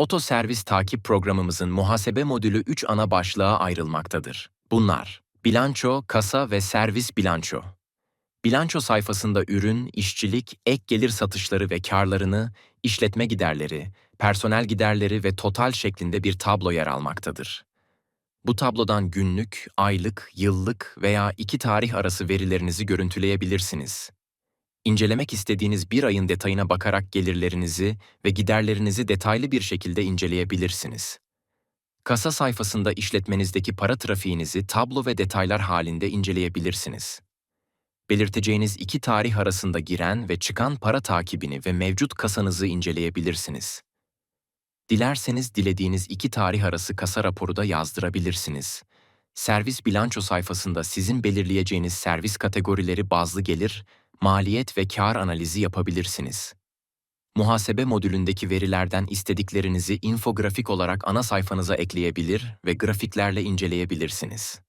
Oto servis takip programımızın muhasebe modülü 3 ana başlığa ayrılmaktadır. Bunlar, bilanço, kasa ve servis bilanço. Bilanço sayfasında ürün, işçilik, ek gelir satışları ve karlarını, işletme giderleri, personel giderleri ve total şeklinde bir tablo yer almaktadır. Bu tablodan günlük, aylık, yıllık veya iki tarih arası verilerinizi görüntüleyebilirsiniz. İncelemek istediğiniz bir ayın detayına bakarak gelirlerinizi ve giderlerinizi detaylı bir şekilde inceleyebilirsiniz. Kasa sayfasında işletmenizdeki para trafiğinizi tablo ve detaylar halinde inceleyebilirsiniz. Belirteceğiniz iki tarih arasında giren ve çıkan para takibini ve mevcut kasanızı inceleyebilirsiniz. Dilerseniz dilediğiniz iki tarih arası kasa raporu da yazdırabilirsiniz. Servis bilanço sayfasında sizin belirleyeceğiniz servis kategorileri bazlı gelir, maliyet ve kar analizi yapabilirsiniz. Muhasebe modülündeki verilerden istediklerinizi infografik olarak ana sayfanıza ekleyebilir ve grafiklerle inceleyebilirsiniz.